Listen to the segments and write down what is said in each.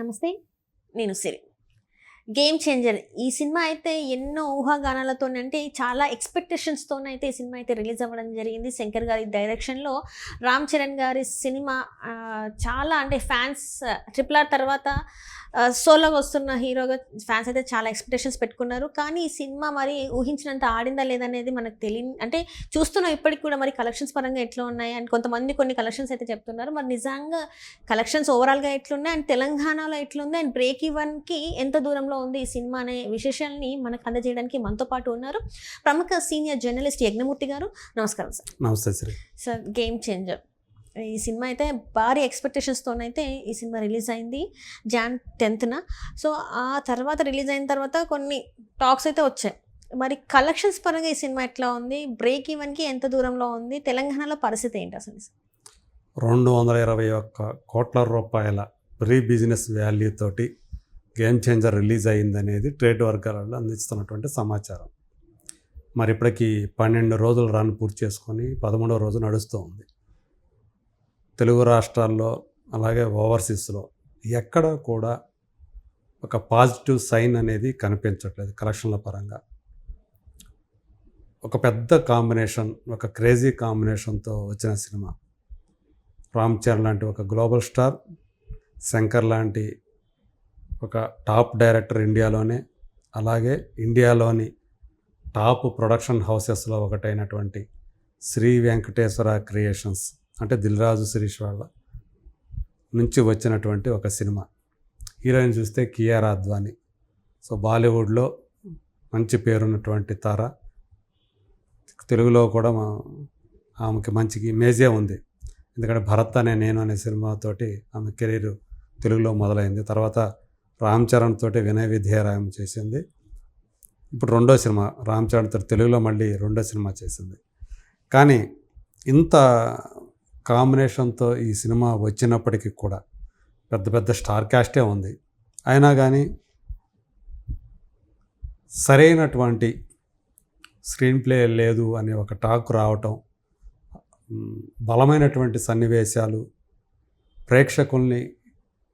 నమస్తే. నేను Siri. Game changer ఈ సినిమా అయితే ఎన్నో ఊహాగానాలతో అంటే చాలా ఎక్స్పెక్టేషన్స్తో అయితే ఈ సినిమా అయితే రిలీజ్ అవ్వడం జరిగింది. శంకర్ గారి డైరెక్షన్లో రామ్ చరణ్ గారి సినిమా చాలా అంటే ఫ్యాన్స్ ట్రిపుల్ ఆర్ తర్వాత సోలోగా వస్తున్న హీరోగా ఫ్యాన్స్ అయితే చాలా ఎక్స్పెక్టేషన్స్ పెట్టుకున్నారు. కానీ ఈ సినిమా మరి ఊహించినంత ఆడిందా లేదనేది మనకు తెలియ అంటే చూస్తున్నాం ఇప్పటికి కూడా మరి కలెక్షన్స్ పరంగా ఎట్లా ఉన్నాయి అండ్ కొంతమంది కొన్ని కలెక్షన్స్ అయితే చెప్తున్నారు. మరి నిజంగా కలెక్షన్స్ ఓవరాల్గా ఎట్లున్నాయి అండ్ తెలంగాణలో ఎట్లుంది అండ్ బ్రేక్ ఈవెన్కి ఎంత దూరంలో ఉంది ఈ సినిమా అనే విశేషాలని మనకు అందజేయడానికి మనతో పాటు ఉన్నారు. ప్రముఖ సీనియర్ జర్నలిస్ట్ యజ్ఞమూర్తి గారు నమస్కారం సార్. నమస్తే శ్రీ సార్ గేమ్ చేంజర్ ఈ సినిమా అయితే భారీ ఎక్స్పెక్టేషన్స్తోనైతే ఈ సినిమా రిలీజ్ అయింది జాన్ టెన్త్న సో ఆ తర్వాత రిలీజ్ అయిన తర్వాత కొన్ని టాక్స్ అయితే వచ్చాయి. మరి కలెక్షన్స్ పరంగా ఈ సినిమా ఎట్లా ఉంది? బ్రేక్ ఈవెన్కి ఎంత దూరంలో ఉంది? తెలంగాణలో పరిస్థితి ఏంటి అసలు? రెండు వందల ఇరవై ఒక్క కోట్ల రూపాయల ప్రీ బిజినెస్ వాల్యూ తోటి గేమ్ చేంజర్ రిలీజ్ అయిందనేది ట్రేడ్ వర్గాలలో అందిస్తున్నటువంటి సమాచారం. మరి ఇప్పటికీ పన్నెండు రోజులు రన్ పూర్తి చేసుకొని పదమూడవ రోజు నడుస్తూ ఉంది. తెలుగు రాష్ట్రాల్లో అలాగే ఓవర్సీస్లో ఎక్కడ కూడా ఒక పాజిటివ్ సైన్ అనేది కనిపించట్లేదు కలెక్షన్ల పరంగా. ఒక పెద్ద కాంబినేషన్ ఒక క్రేజీ కాంబినేషన్తో వచ్చిన సినిమా. రామ్ చరణ్ లాంటి ఒక గ్లోబల్ స్టార్ శంకర్ లాంటి ఒక టాప్ డైరెక్టర్ ఇండియాలోనే అలాగే ఇండియాలోని టాప్ ప్రొడక్షన్ హౌసెస్లో ఒకటైనటువంటి శ్రీ వెంకటేశ్వర క్రియేషన్స్. అంటే దిల్రాజు శిరీష్ వాళ్ళ నుంచి వచ్చినటువంటి ఒక సినిమా. హీరోయిన్ చూస్తే కియా అద్వానీ సో బాలీవుడ్లో మంచి పేరున్నటువంటి తార. తెలుగులో కూడా మా ఆమెకి మంచి ఇమేజే ఉంది. ఎందుకంటే భరత్ అనే నేను అనే సినిమాతోటి ఆమె కెరీర్ తెలుగులో మొదలైంది. తర్వాత రామ్ చరణ్ తోటి వినయ విధేయరాయం చేసింది. ఇప్పుడు రెండో సినిమా రామ్ చరణ్ తోటి తెలుగులో మళ్ళీ రెండో సినిమా చేసింది. కానీ ఇంత కాంబినేషన్తో ఈ సినిమా వచ్చినప్పటికీ కూడా పెద్ద పెద్ద స్టార్ క్యాస్టే ఉంది. అయినా కానీ సరైనటువంటి స్క్రీన్ ప్లే లేదు అనే ఒక టాక్ రావటం బలమైనటువంటి సన్నివేశాలు ప్రేక్షకుల్ని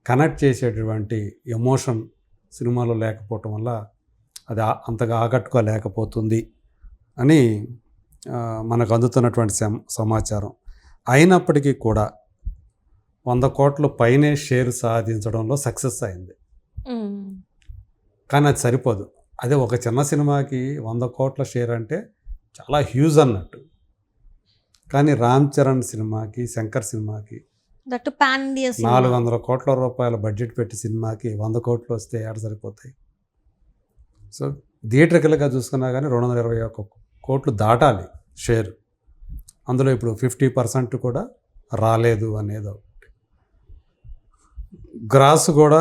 కనెక్ట్ చేసేటువంటి ఎమోషన్ సినిమాలో లేకపోవటం వల్ల అది అంతగా ఆకట్టుకోలేకపోతుంది అని మనకు అందుతున్నటువంటి సమాచారం. అయినప్పటికీ కూడా వంద కోట్ల పైనే షేర్ సాధించడంలో సక్సెస్ అయింది. కానీ అది సరిపోదు. అదే ఒక చిన్న సినిమాకి వంద కోట్ల షేర్ అంటే చాలా హ్యూజ్ అన్నట్టు. కానీ రామ్ చరణ్ సినిమాకి శంకర్ సినిమాకి నాలుగు వందల కోట్ల రూపాయల బడ్జెట్ పెట్టి సినిమాకి వంద కోట్లు వస్తే ఏడ సరిపోతాయి? సో థియేటర్కల్గా చూసుకున్నా కానీ రెండు వందల ఇరవై ఒక్క కోట్లు దాటాలి షేర్. అందులో ఇప్పుడు ఫిఫ్టీ పర్సెంట్ కూడా రాలేదు అనేది ఒకటి. గ్రాస్ కూడా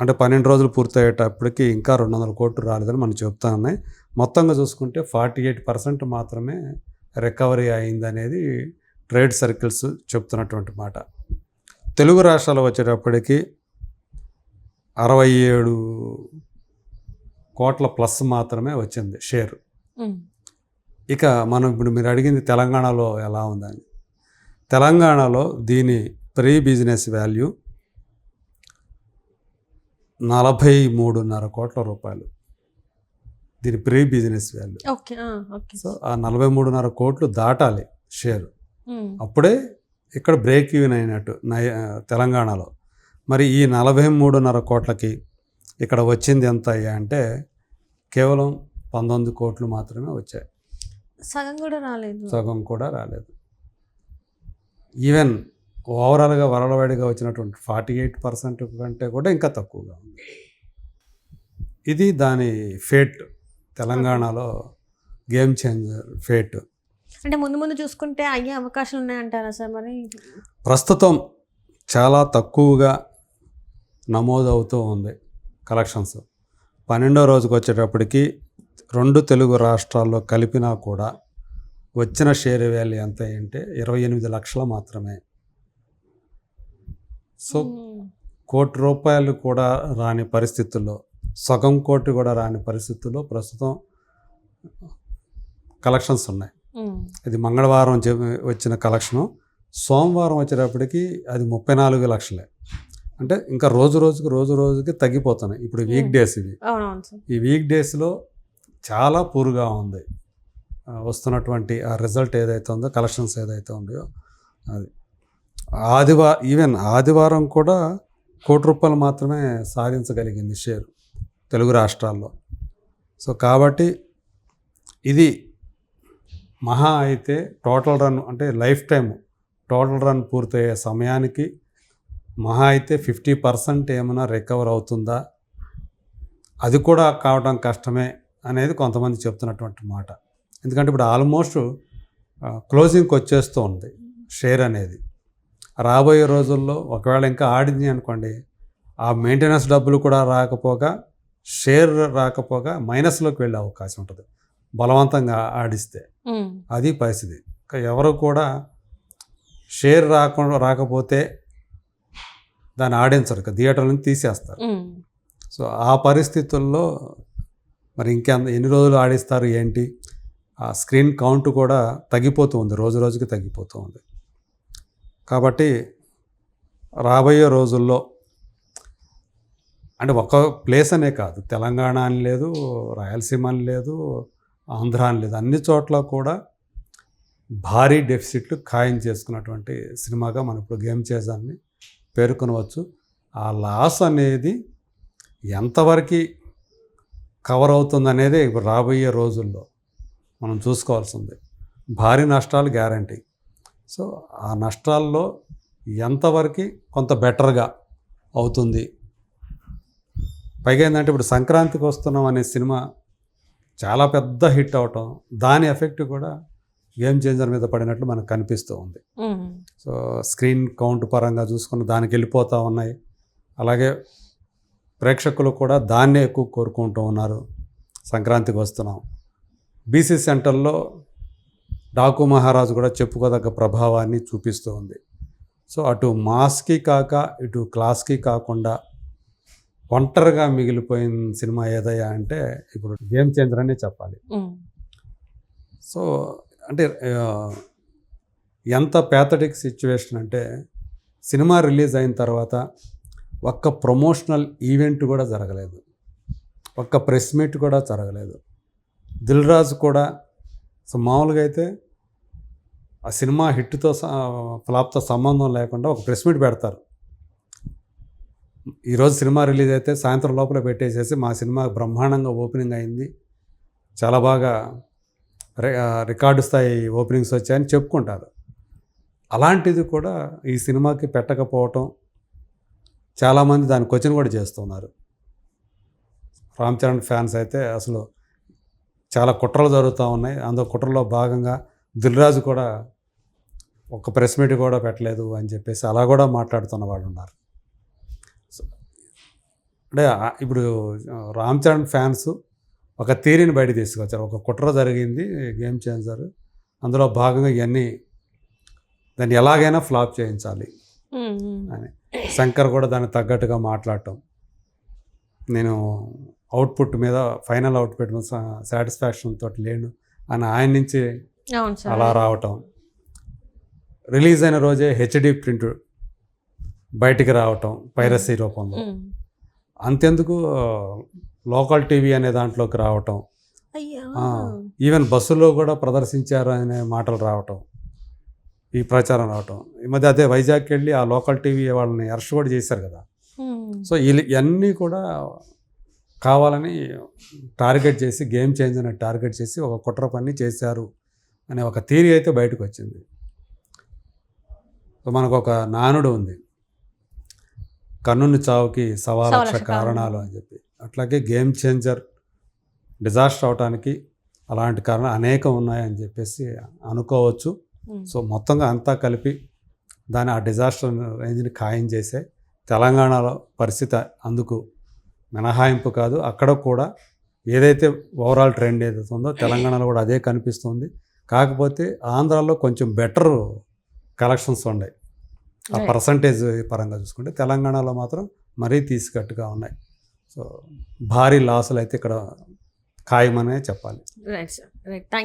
అంటే పన్నెండు రోజులు పూర్తయ్యేటప్పటికి ఇంకా రెండు వందల కోట్లు రాలేదని మనం చెప్తా ఉన్నాయి. మొత్తంగా చూసుకుంటే ఫార్టీ ఎయిట్ పర్సెంట్ మాత్రమే రికవరీ అయిందనేది ట్రేడ్ సర్కిల్స్ చెప్తున్నటువంటి మాట. తెలుగు రాష్ట్రాలు వచ్చేటప్పటికి అరవై ఏడు కోట్ల ప్లస్ మాత్రమే వచ్చింది షేర్. ఇక మనం ఇప్పుడు మీరు అడిగింది తెలంగాణలో ఎలా ఉందని. తెలంగాణలో దీని ప్రీ బిజినెస్ వాల్యూ నలభై మూడున్నర కోట్ల రూపాయలు. దీని ప్రీ బిజినెస్ వాల్యూ. సో ఆ నలభై మూడున్నర కోట్లు దాటాలి షేర్. అప్పుడే ఇక్కడ బ్రేక్ ఈవెన్ అయినట్టు నయ తెలంగాణలో. మరి ఈ నలభై మూడున్నర కోట్లకి ఇక్కడ వచ్చింది ఎంత అయ్యా అంటే కేవలం పంతొమ్మిది కోట్లు మాత్రమే వచ్చాయి. సగం కూడా రాలేదు. సగం కూడా రాలేదు. ఈవెన్ ఓవరాల్గా వరలవాడిగా వచ్చినటువంటి ఫార్టీ ఎయిట్ పర్సెంట్ కంటే కూడా ఇంకా తక్కువగా ఉంది. ఇది దాని ఫేట్ తెలంగాణలో గేమ్ చేంజర్ ఫేట్ అంటే ముందు ముందు చూసుకుంటే అయ్యే అవకాశాలు ఉన్నాయంటారా సార్ మరి? ప్రస్తుతం చాలా తక్కువగా నమోదవుతూ ఉంది కలెక్షన్స్ పన్నెండో రోజుకి వచ్చేటప్పటికి రెండు తెలుగు రాష్ట్రాల్లో కలిపినా కూడా వచ్చిన షేర్ వాల్యూ ఎంత అంటే ఇరవై ఎనిమిది లక్షలు మాత్రమే సో. కోటి రూపాయలు కూడా రాని పరిస్థితుల్లో సగం కోటి కూడా రాని పరిస్థితుల్లో ప్రస్తుతం కలెక్షన్స్ ఉన్నాయి. ఇది మంగళవారం వచ్చిన కలెక్షను సోమవారం వచ్చేటప్పటికి అది ముప్పై నాలుగు లక్షలే అంటే ఇంకా రోజు రోజుకి రోజు రోజుకి తగ్గిపోతున్నాయి ఇప్పుడు వీక్. డేస్ ఇవి ఈ వీక్ డేస్లో చాలా పూర్గా ఉంది. వస్తున్నటువంటి ఆ రిజల్ట్ ఏదైతే ఉందో కలెక్షన్స్ ఏదైతే ఉందో అది. ఆదివారం ఈవెన్ ఆదివారం కూడా కోటి రూపాయలు మాత్రమే సాధించగలిగింది షేర్ తెలుగు రాష్ట్రాల్లో. సో కాబట్టి ఇది మహా అయితే టోటల్ రన్ అంటే లైఫ్ టైం టోటల్ రన్ పూర్తయ్యే సమయానికి మహా అయితే ఫిఫ్టీ పర్సెంట్ ఏమైనా రికవర్ అవుతుందా? అది కూడా కావడం కష్టమే. అనేది కొంతమంది చెప్తున్నటువంటి మాట. ఎందుకంటే ఇప్పుడు ఆల్మోస్ట్ క్లోజింగ్కి వచ్చేస్తూ ఉంది షేర్ అనేది. రాబోయే రోజుల్లో ఒకవేళ ఇంకా ఆడింది అనుకోండి ఆ మెయింటెనెన్స్ డబ్బులు కూడా రాకపోగా షేర్ రాకపోగా మైనస్లోకి వెళ్ళే అవకాశం ఉంటుంది. బలవంతంగా ఆడిస్తే అది పరిస్థితి. ఇంకా ఎవరు కూడా షేర్ రాకుండా రాకపోతే దాన్ని ఆడించరు ఇక థియేటర్ నుంచి తీసేస్తారు సో ఆ పరిస్థితుల్లో మరి ఇంకా ఎన్ని రోజులు ఆడిస్తారు ఏంటి? ఆ స్క్రీన్ కౌంట్ కూడా తగ్గిపోతూ ఉంది రోజు రోజుకి తగ్గిపోతూ ఉంది. కాబట్టి రాబోయే రోజుల్లో అంటే ఒక ప్లేస్ అనే కాదు తెలంగాణ అని లేదు రాయలసీమ అని లేదు ఆంధ్ర అని లేదు అన్ని చోట్ల కూడా భారీ డెఫిసిట్లు ఖాయం చేసుకున్నటువంటి సినిమాగా మనం ఇప్పుడు గేమ్ చేజాన్ని పేర్కొనవచ్చు. ఆ లాస్ అనేది ఎంతవరకు కవర్ అవుతుంది అనేది ఇప్పుడు రాబోయే రోజుల్లో మనం చూసుకోవాల్సి ఉంది భారీ నష్టాలు గ్యారంటీ. సో ఆ నష్టాల్లో ఎంతవరకు కొంత బెటర్గా అవుతుంది? పైగా ఏంటంటే ఇప్పుడు సంక్రాంతికి వస్తున్నాం అనే సినిమా చాలా పెద్ద హిట్ అవటం దాని ఎఫెక్ట్ కూడా గేమ్ చేంజర్ మీద పడినట్లు మనకు కనిపిస్తూ ఉంది. సో స్క్రీన్ కౌంట్ పరంగా చూసుకుని దానికి వెళ్ళిపోతూ ఉన్నాయి. అలాగే ప్రేక్షకులు కూడా దాన్నే ఎక్కువ కోరుకుంటూ ఉన్నారు. సంక్రాంతికి వస్తున్నాం. బీసీ సెంటర్లో డాకు మహారాజు కూడా చెప్పుకోదగ్గ ప్రభావాన్ని చూపిస్తూ ఉంది. సో అటు మాస్కి కాక ఇటు క్లాస్కి కాకుండా ఒంటరిగా మిగిలిపోయిన సినిమా ఏదయ్యా అంటే ఇప్పుడు గేమ్ చేంజర్ అనే చెప్పాలి సో అంటే ఎంత ప్యాథటిక్ సిచ్యువేషన్ అంటే సినిమా రిలీజ్ అయిన తర్వాత ఒక్క ప్రమోషనల్ ఈవెంట్ కూడా జరగలేదు. ఒక్క ప్రెస్ మీట్ కూడా జరగలేదు. దిల్ రాజు కూడా సో మామూలుగా అయితే ఆ సినిమా హిట్తో ఫ్లాప్తో సంబంధం లేకుండా ఒక ప్రెస్ మీట్ పెడతారు. ఈరోజు సినిమా రిలీజ్ అయితే సాయంత్రం లోపల పెట్టేసేసి మా సినిమా బ్రహ్మాండంగా ఓపెనింగ్ అయింది. చాలా బాగా రి- రికార్డు స్థాయి ఓపెనింగ్స్ వచ్చాయని చెప్పుకుంటారు. అలాంటిది కూడా ఈ సినిమాకి పెట్టకపోవటం చాలామంది దాని క్వశ్చన్ కూడా చేస్తున్నారు. రామ్ చరణ్ ఫ్యాన్స్ అయితే అసలు చాలా కుట్రలు జరుగుతూ ఉన్నాయి. అందులో కుట్రలో భాగంగా దిల్రాజు కూడా ఒక ప్రెస్ మీట్ కూడా పెట్టలేదు అని చెప్పేసి అలా కూడా మాట్లాడుతున్న వాళ్ళు ఉన్నారు. అంటే ఇప్పుడు రామ్ చరణ్ ఫ్యాన్స్ ఒక థీరీని బయట తీసుకొచ్చారు. ఒక కుట్ర జరిగింది గేమ్ చేంజర్. అందులో భాగంగా ఇవన్నీ దాన్ని ఎలాగైనా ఫ్లాప్ చేయించాలి. అని. శంకర్ కూడా దానికి తగ్గట్టుగా మాట్లాడటం. నేను అవుట్పుట్ మీద ఫైనల్ అవుట్పుట్ మీద సాటిస్ఫాక్షన్ తోటి లేను అని ఆయన నుంచి అలా రావటం. రిలీజ్ అయిన రోజే హెచ్డి ప్రింట్ బయటికి రావటం పైరసీ రూపంలో. అంతెందుకు లోకల్ టీవీ అనే దాంట్లోకి రావటం. ఈవెన్ బస్సులో కూడా ప్రదర్శించారు అనే మాటలు రావటం. ఈ ప్రచారం రావటం. ఈ మధ్య అదే వైజాగ్కి వెళ్ళి ఆ లోకల్ టీవీ వాళ్ళని అరెస్ట్ కూడా చేశారు కదా. సో వీళ్ళు ఇవన్నీ కూడా కావాలని టార్గెట్ చేసి గేమ్ చేంజ్ అనే టార్గెట్ చేసి ఒక కుట్ర పని చేశారు అనే ఒక థీరీ అయితే బయటకు వచ్చింది. సో మనకు ఒక నానుడు ఉంది. కన్నుని చావుకి సవా లక్ష కారణాలు. అని చెప్పి. అట్లాగే గేమ్ చేంజర్ డిజాస్టర్ అవడానికి అలాంటి కారణాలు అనేకం ఉన్నాయని చెప్పేసి అనుకోవచ్చు. సో మొత్తంగా అంతా కలిపి దాని ఆ డిజాస్టర్ రేంజ్ని ఖాయం చేసే తెలంగాణలో పరిస్థితి అందుకు మినహాయింపు కాదు. అక్కడ కూడా ఏదైతే ఓవరాల్ ట్రెండ్ ఏదైతే ఉందో తెలంగాణలో కూడా అదే కనిపిస్తుంది. కాకపోతే ఆంధ్రాలో కొంచెం బెటర్ కలెక్షన్స్ ఉన్నాయి. ఆ. పర్సంటేజ్ పరంగా చూసుకుంటే తెలంగాణలో మాత్రం మరీ తీసుకట్టుగా ఉన్నాయి. సో భారీ లాసులు అయితే ఇక్కడ ఖాయమనే చెప్పాలి. Right sir right